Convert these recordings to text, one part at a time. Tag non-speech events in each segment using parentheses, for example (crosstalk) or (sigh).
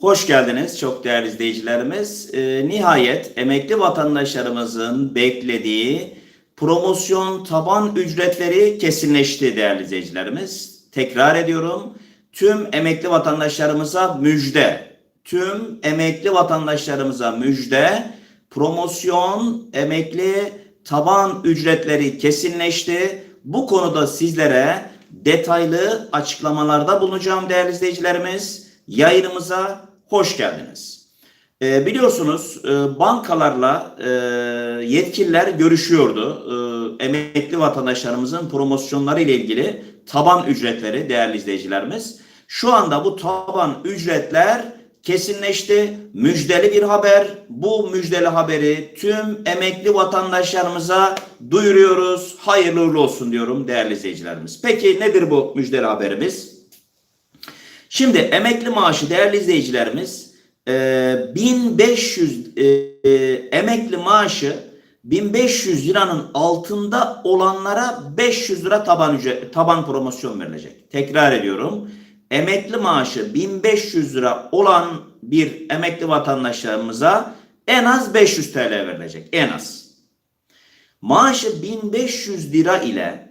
Hoş geldiniz çok değerli izleyicilerimiz. Ee, nihayet emekli vatandaşlarımızın beklediği promosyon taban ücretleri kesinleşti değerli izleyicilerimiz. Tekrar ediyorum. Tüm emekli vatandaşlarımıza müjde. Tüm emekli vatandaşlarımıza müjde. Promosyon emekli taban ücretleri kesinleşti. Bu konuda sizlere detaylı açıklamalarda bulunacağım değerli izleyicilerimiz. Yayınımıza hoş geldiniz. Ee, biliyorsunuz e, bankalarla e, yetkililer görüşüyordu. E, emekli vatandaşlarımızın promosyonları ile ilgili taban ücretleri değerli izleyicilerimiz. Şu anda bu taban ücretler kesinleşti. Müjdeli bir haber. Bu müjdeli haberi tüm emekli vatandaşlarımıza duyuruyoruz. Hayırlı uğurlu olsun diyorum değerli izleyicilerimiz. Peki nedir bu müjdeli haberimiz? Şimdi emekli maaşı değerli izleyicilerimiz e, 1500 e, e, emekli maaşı 1500 liranın altında olanlara 500 lira taban ücret, taban promosyon verilecek. Tekrar ediyorum. Emekli maaşı 1500 lira olan bir emekli vatandaşlarımıza en az 500 TL verilecek. En az. Maaşı 1500 lira ile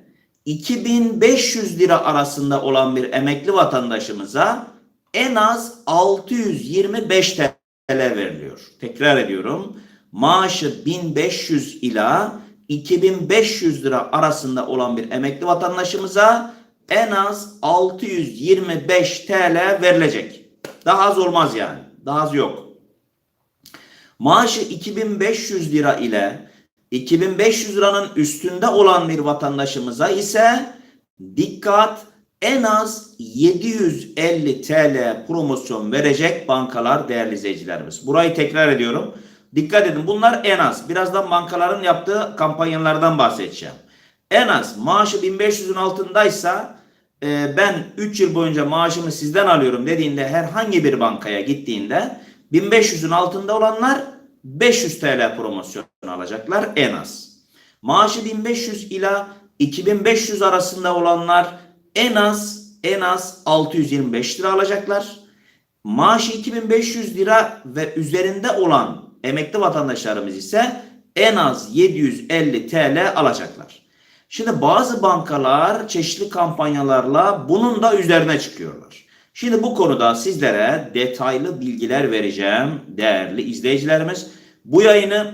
2500 lira arasında olan bir emekli vatandaşımıza en az 625 TL veriliyor. Tekrar ediyorum. Maaşı 1500 ila 2500 lira arasında olan bir emekli vatandaşımıza en az 625 TL verilecek. Daha az olmaz yani. Daha az yok. Maaşı 2500 lira ile 2500 liranın üstünde olan bir vatandaşımıza ise dikkat en az 750 TL promosyon verecek bankalar değerli izleyicilerimiz. Burayı tekrar ediyorum. Dikkat edin bunlar en az. Birazdan bankaların yaptığı kampanyalardan bahsedeceğim. En az maaşı 1500'ün altındaysa e, ben 3 yıl boyunca maaşımı sizden alıyorum dediğinde herhangi bir bankaya gittiğinde 1500'ün altında olanlar 500 TL promosyon alacaklar en az. Maaşı 1500 ila 2500 arasında olanlar en az en az 625 lira alacaklar. Maaşı 2500 lira ve üzerinde olan emekli vatandaşlarımız ise en az 750 TL alacaklar. Şimdi bazı bankalar çeşitli kampanyalarla bunun da üzerine çıkıyorlar. Şimdi bu konuda sizlere detaylı bilgiler vereceğim değerli izleyicilerimiz. Bu yayını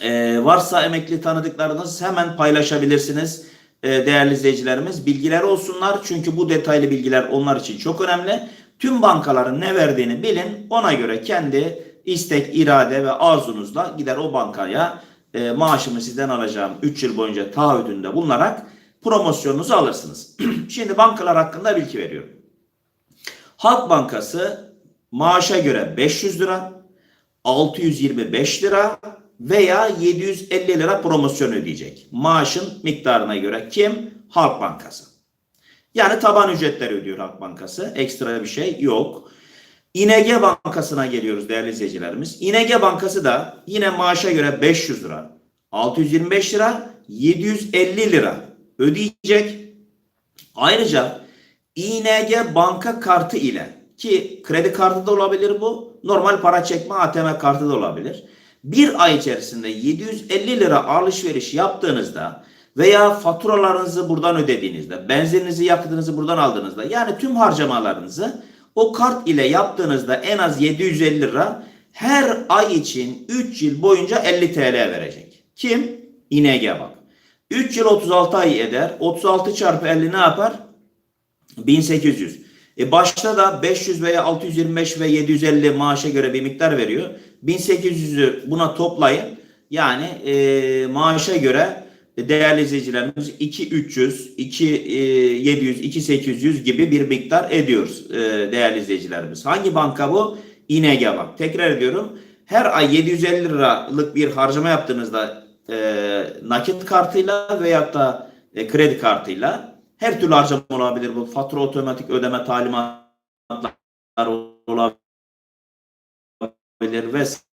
e, varsa emekli tanıdıklarınız hemen paylaşabilirsiniz e, değerli izleyicilerimiz. Bilgiler olsunlar çünkü bu detaylı bilgiler onlar için çok önemli. Tüm bankaların ne verdiğini bilin ona göre kendi istek, irade ve arzunuzla gider o bankaya e, maaşımı sizden alacağım 3 yıl boyunca taahhüdünde bulunarak promosyonunuzu alırsınız. (clears throat) Şimdi bankalar hakkında bilgi veriyorum. Halk Bankası maaşa göre 500 lira, 625 lira veya 750 lira promosyon ödeyecek. Maaşın miktarına göre kim? Halk Bankası. Yani taban ücretleri ödüyor Halk Bankası. Ekstra bir şey yok. İNG Bankası'na geliyoruz değerli izleyicilerimiz. İNG Bankası da yine maaşa göre 500 lira, 625 lira, 750 lira ödeyecek. Ayrıca İNG banka kartı ile ki kredi kartı da olabilir bu. Normal para çekme ATM kartı da olabilir. Bir ay içerisinde 750 lira alışveriş yaptığınızda veya faturalarınızı buradan ödediğinizde, benzininizi, yakıtınızı buradan aldığınızda yani tüm harcamalarınızı o kart ile yaptığınızda en az 750 lira her ay için 3 yıl boyunca 50 TL verecek. Kim? İNG bak. 3 yıl 36 ay eder. 36 çarpı 50 ne yapar? 1800. E başta da 500 veya 625 ve 750 maaşa göre bir miktar veriyor. 1800'ü buna toplayın. Yani e, maaşa göre değerli izleyicilerimiz 2300, 2700, 2800 gibi bir miktar ediyoruz e, değerli izleyicilerimiz. Hangi banka bu? İNG Bank. Tekrar ediyorum. Her ay 750 liralık bir harcama yaptığınızda e, nakit kartıyla veyahut da e, kredi kartıyla her türlü harcama olabilir bu. Fatura otomatik ödeme talimatları olabilir vesaire.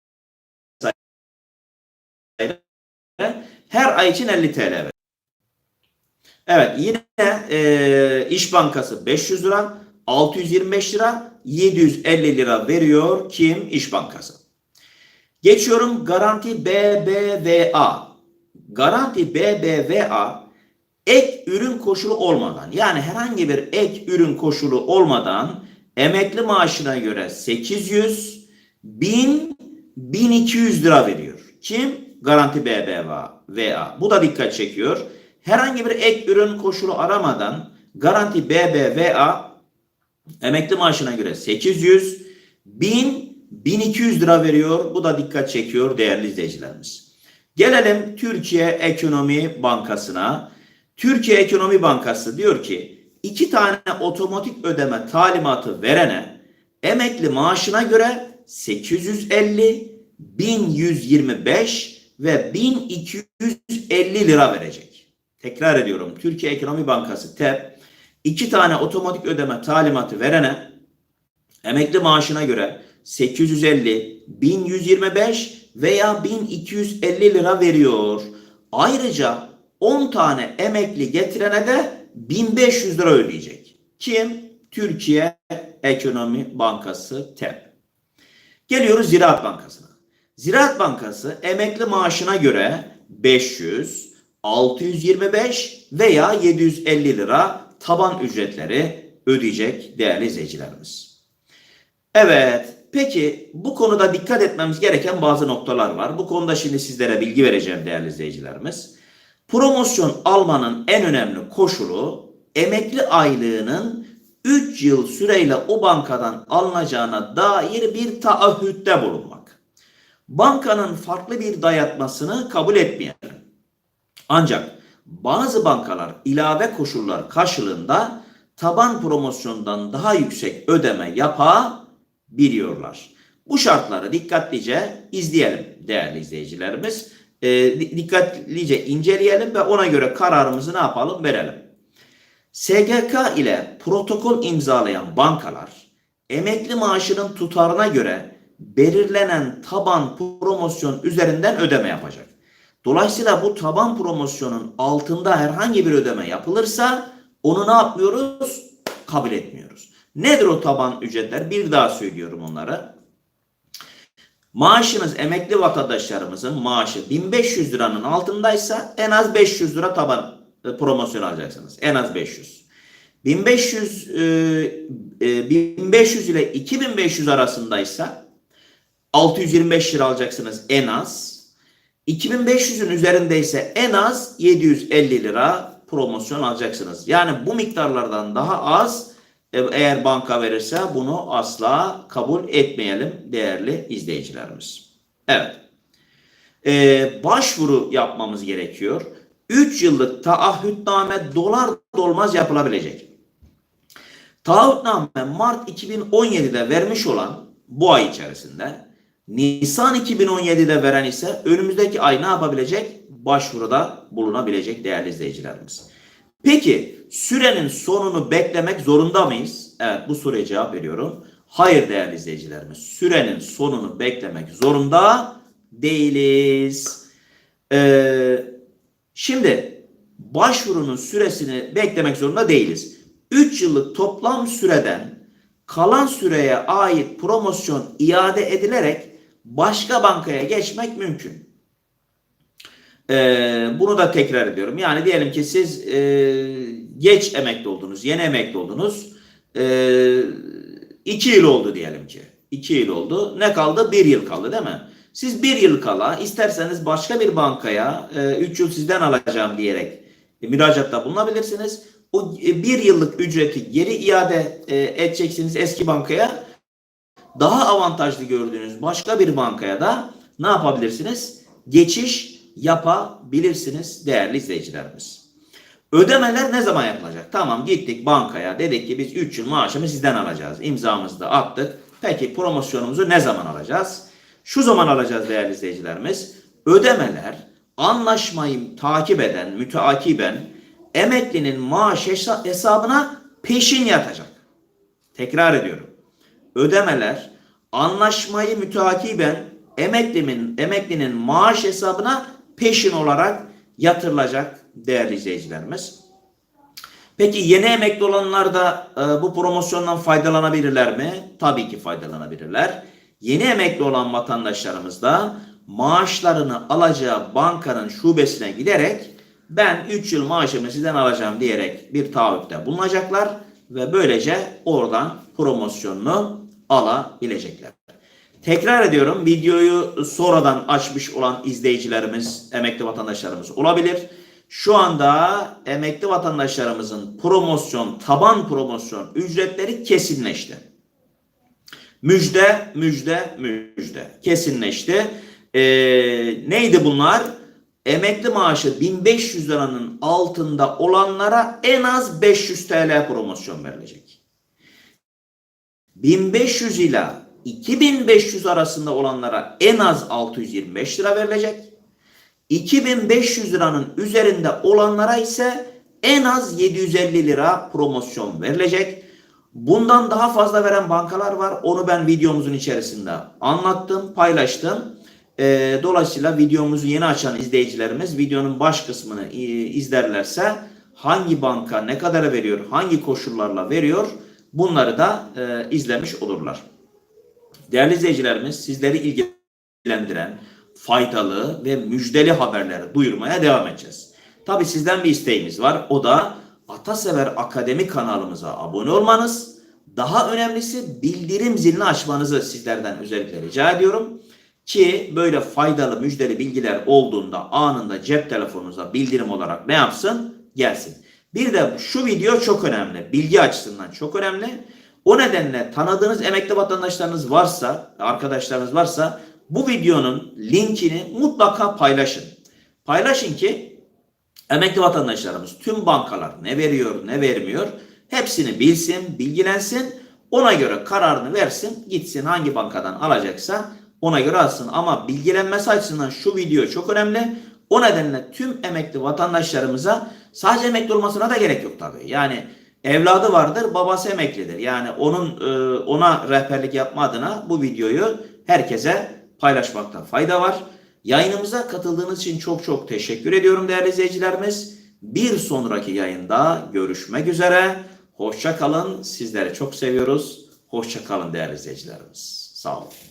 Her ay için 50 TL. Evet yine e, İş Bankası 500 lira, 625 lira 750 lira veriyor kim? İş Bankası. Geçiyorum Garanti BBVA. Garanti BBVA ek ürün koşulu olmadan yani herhangi bir ek ürün koşulu olmadan emekli maaşına göre 800, 1000, 1200 lira veriyor. Kim? Garanti BBVA. VA. Bu da dikkat çekiyor. Herhangi bir ek ürün koşulu aramadan Garanti BBVA emekli maaşına göre 800, 1000, 1200 lira veriyor. Bu da dikkat çekiyor değerli izleyicilerimiz. Gelelim Türkiye Ekonomi Bankası'na. Türkiye Ekonomi Bankası diyor ki iki tane otomatik ödeme talimatı verene emekli maaşına göre 850, 1125 ve 1250 lira verecek. Tekrar ediyorum. Türkiye Ekonomi Bankası TEP iki tane otomatik ödeme talimatı verene emekli maaşına göre 850, 1125 veya 1250 lira veriyor. Ayrıca 10 tane emekli getirene de 1500 lira ödeyecek. Kim? Türkiye Ekonomi Bankası TEP. Geliyoruz Ziraat Bankası'na. Ziraat Bankası emekli maaşına göre 500, 625 veya 750 lira taban ücretleri ödeyecek değerli izleyicilerimiz. Evet, peki bu konuda dikkat etmemiz gereken bazı noktalar var. Bu konuda şimdi sizlere bilgi vereceğim değerli izleyicilerimiz. Promosyon almanın en önemli koşulu emekli aylığının 3 yıl süreyle o bankadan alınacağına dair bir taahhütte bulunmak. Bankanın farklı bir dayatmasını kabul etmeyelim. Ancak bazı bankalar ilave koşullar karşılığında taban promosyondan daha yüksek ödeme yapabiliyorlar. Bu şartları dikkatlice izleyelim değerli izleyicilerimiz. E, dikkatlice inceleyelim ve ona göre kararımızı ne yapalım verelim. SGK ile protokol imzalayan bankalar emekli maaşının tutarına göre belirlenen taban promosyon üzerinden ödeme yapacak. Dolayısıyla bu taban promosyonun altında herhangi bir ödeme yapılırsa onu ne yapmıyoruz? Kabul etmiyoruz. Nedir o taban ücretler? Bir daha söylüyorum onları. Maaşınız emekli vatandaşlarımızın maaşı 1500 liranın altındaysa en az 500 lira taban e, promosyon alacaksınız. En az 500. 1500 e, e, 1500 ile 2500 arasındaysa 625 lira alacaksınız en az. 2500'ün üzerindeyse en az 750 lira promosyon alacaksınız. Yani bu miktarlardan daha az eğer banka verirse bunu asla kabul etmeyelim değerli izleyicilerimiz. Evet. Ee, başvuru yapmamız gerekiyor. 3 yıllık taahhütname dolar dolmaz yapılabilecek. Taahhütname Mart 2017'de vermiş olan bu ay içerisinde Nisan 2017'de veren ise önümüzdeki ay ne yapabilecek? Başvuruda bulunabilecek değerli izleyicilerimiz. Peki sürenin sonunu beklemek zorunda mıyız? Evet bu soruya cevap veriyorum. Hayır değerli izleyicilerimiz. Sürenin sonunu beklemek zorunda değiliz. Ee, şimdi başvurunun süresini beklemek zorunda değiliz. 3 yıllık toplam süreden kalan süreye ait promosyon iade edilerek başka bankaya geçmek mümkün. Ee, bunu da tekrar ediyorum. Yani diyelim ki siz e, geç emekli oldunuz, yeni emekli oldunuz. E, iki yıl oldu diyelim ki. İki yıl oldu. Ne kaldı? Bir yıl kaldı değil mi? Siz bir yıl kala isterseniz başka bir bankaya e, üç yıl sizden alacağım diyerek e, müracaatta bulunabilirsiniz. O e, bir yıllık ücreti geri iade e, edeceksiniz eski bankaya. Daha avantajlı gördüğünüz başka bir bankaya da ne yapabilirsiniz? Geçiş yapabilirsiniz değerli izleyicilerimiz. Ödemeler ne zaman yapılacak? Tamam gittik bankaya dedik ki biz 3 yıl maaşımı sizden alacağız. İmzamızı da attık. Peki promosyonumuzu ne zaman alacağız? Şu zaman alacağız değerli izleyicilerimiz. Ödemeler anlaşmayı takip eden, müteakiben emeklinin maaş hesabına peşin yatacak. Tekrar ediyorum. Ödemeler anlaşmayı müteakiben emeklinin, emeklinin maaş hesabına peşin olarak yatırılacak değerli izleyicilerimiz. Peki yeni emekli olanlar da e, bu promosyondan faydalanabilirler mi? Tabii ki faydalanabilirler. Yeni emekli olan vatandaşlarımız da maaşlarını alacağı bankanın şubesine giderek ben 3 yıl maaşımı sizden alacağım diyerek bir taahhütte bulunacaklar ve böylece oradan promosyonunu alabilecekler. Tekrar ediyorum videoyu sonradan açmış olan izleyicilerimiz, emekli vatandaşlarımız olabilir. Şu anda emekli vatandaşlarımızın promosyon, taban promosyon ücretleri kesinleşti. Müjde, müjde, müjde. Kesinleşti. Ee, neydi bunlar? Emekli maaşı 1500 liranın altında olanlara en az 500 TL promosyon verilecek. 1500 ile 2500 arasında olanlara en az 625 lira verilecek. 2500 liranın üzerinde olanlara ise en az 750 lira promosyon verilecek. Bundan daha fazla veren bankalar var. Onu ben videomuzun içerisinde anlattım, paylaştım. Ee, dolayısıyla videomuzu yeni açan izleyicilerimiz videonun baş kısmını e, izlerlerse hangi banka ne kadar veriyor, hangi koşullarla veriyor bunları da e, izlemiş olurlar. Değerli izleyicilerimiz sizleri ilgilendiren faydalı ve müjdeli haberleri duyurmaya devam edeceğiz. Tabi sizden bir isteğimiz var. O da Atasever Akademi kanalımıza abone olmanız. Daha önemlisi bildirim zilini açmanızı sizlerden özellikle rica ediyorum. Ki böyle faydalı müjdeli bilgiler olduğunda anında cep telefonunuza bildirim olarak ne yapsın? Gelsin. Bir de şu video çok önemli. Bilgi açısından çok önemli. O nedenle tanıdığınız emekli vatandaşlarınız varsa, arkadaşlarınız varsa bu videonun linkini mutlaka paylaşın. Paylaşın ki emekli vatandaşlarımız tüm bankalar ne veriyor ne vermiyor hepsini bilsin, bilgilensin. Ona göre kararını versin, gitsin hangi bankadan alacaksa ona göre alsın. Ama bilgilenmesi açısından şu video çok önemli. O nedenle tüm emekli vatandaşlarımıza sadece emekli olmasına da gerek yok tabii. Yani evladı vardır, babası emeklidir. Yani onun e, ona rehberlik yapma adına bu videoyu herkese paylaşmakta fayda var. Yayınımıza katıldığınız için çok çok teşekkür ediyorum değerli izleyicilerimiz. Bir sonraki yayında görüşmek üzere. Hoşça kalın. Sizleri çok seviyoruz. Hoşça kalın değerli izleyicilerimiz. Sağ olun.